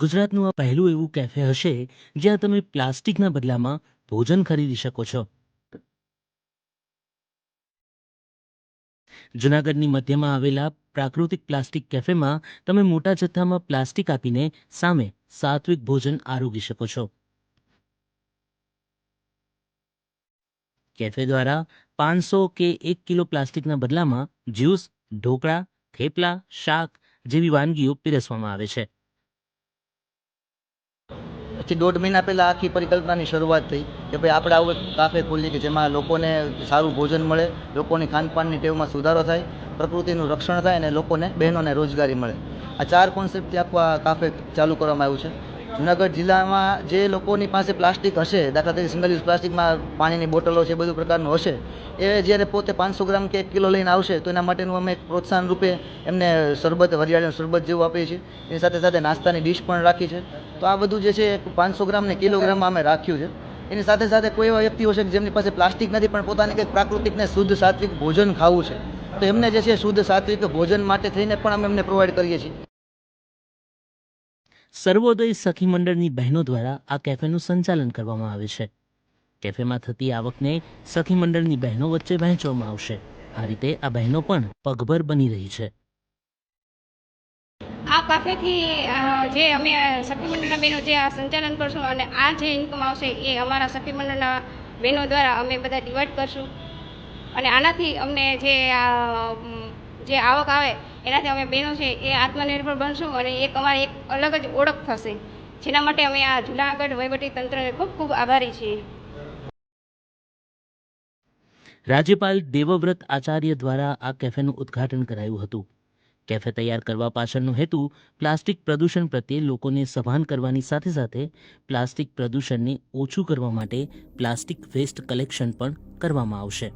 ગુજરાતનું આ પહેલું એવું કેફે હશે જ્યાં તમે પ્લાસ્ટિકના બદલામાં ભોજન ખરીદી શકો છો. જૂનાગઢની મધ્યમાં આવેલા પ્રાકૃતિક પ્લાસ્ટિક કેફેમાં તમે મોટા જથ્થામાં પ્લાસ્ટિક આપીને સામે સાત્વિક ભોજન આરોગી શકો છો. કેફે દ્વારા પાંચસો કે એક કિલો પ્લાસ્ટિકના બદલામાં જ્યુસ, ઢોકળા, થેપલા, શાક જેવી વાનગીઓ પીરસવામાં આવે છે. પછી દોઢ મહિના પહેલાં આખી પરિકલ્પનાની શરૂઆત થઈ કે ભાઈ આપણે આવું એક કાફે ખોલીએ કે જેમાં લોકોને સારું ભોજન મળે, લોકોની ખાનપાનની ટેવમાં સુધારો થાય, પ્રકૃતિનું રક્ષણ થાય અને લોકોને બહેનોને રોજગારી મળે. આ ચાર કોન્સેપ્ટથી આખું આ કાફે ચાલુ કરવામાં આવ્યું છે. જુનાગઢ જિલ્લામાં જે લોકોની પાસે પ્લાસ્ટિક હશે, દાખલા તરીકે સિંગલ યુઝ પ્લાસ્ટિકમાં પાણીની બોટલો છે, બધું પ્રકારનું હશે, એ જ્યારે પોતે પાંચસો ગ્રામ કે એક કિલો લઈને આવશે, તો એના માટેનું અમે પ્રોત્સાહન રૂપે એમને શરબત, વરિયાળીનું શરબત જેવું આપીએ છીએ. એની સાથે સાથે નાસ્તાની ડીશ પણ રાખી છે. તો આ બધું જે છે પાંચસો ગ્રામ ને કિલોગ્રામમાં અમે રાખ્યું છે. એની સાથે સાથે કોઈ એવા વ્યક્તિઓ છે કે જેમની પાસે પ્લાસ્ટિક નથી, પણ પોતાને કંઈક પ્રાકૃતિક ને શુદ્ધ સાત્વિક ભોજન ખાવું છે. તો એમને જે છે શુદ્ધ સાત્વિક ભોજન માટે થઈને પણ અમે એમને પ્રોવાઈડ કરીએ છીએ. સર્વોદય સખી મંડળની બહેનો દ્વારા આ કેફેનું સંચાલન કરવામાં આવે છે. કેફેમાં થતી આવકને સખી મંડળની બહેનો વચ્ચે વહેંચવામાં આવશે. આ રીતે આ બહેનો પણ પગભર બની રહી છે. આ કાફેથી જે અમે સખી મંડળના બહેનો જે આ સંચાલન કરશું અને આ જે ઇન્કમ આવશે એ અમારા સખી મંડળના બહેનો દ્વારા અમે બધા ડિવાઈડ કરશું. અને આનાથી અમને જે આ, જે આવક આવે, એનાથી અમે બહેનો છે, એ આત્મનિર્ભર બનશું અને એક અમારી એક અલગ જ ઓળખ થશે. જેના માટે અમે આ જુનાગઢ વહીવટી તંત્રને ખૂબ ખૂબ આભારી છીએ. રાજ્યપાલ દેવવ્રત આચાર્ય દ્વારા આ કેફેનું ઉદ્ઘાટન કરાયું હતું. કેફે તૈયાર કરવા પાછળનો હેતુ પ્લાસ્ટિક પ્રદૂષણ પ્રત્યે લોકોને સભાન કરવાની સાથે સાથે પ્લાસ્ટિક પ્રદૂષણને ઓછું કરવા માટે પ્લાસ્ટિક વેસ્ટ કલેક્શન પણ કરવામાં આવશે.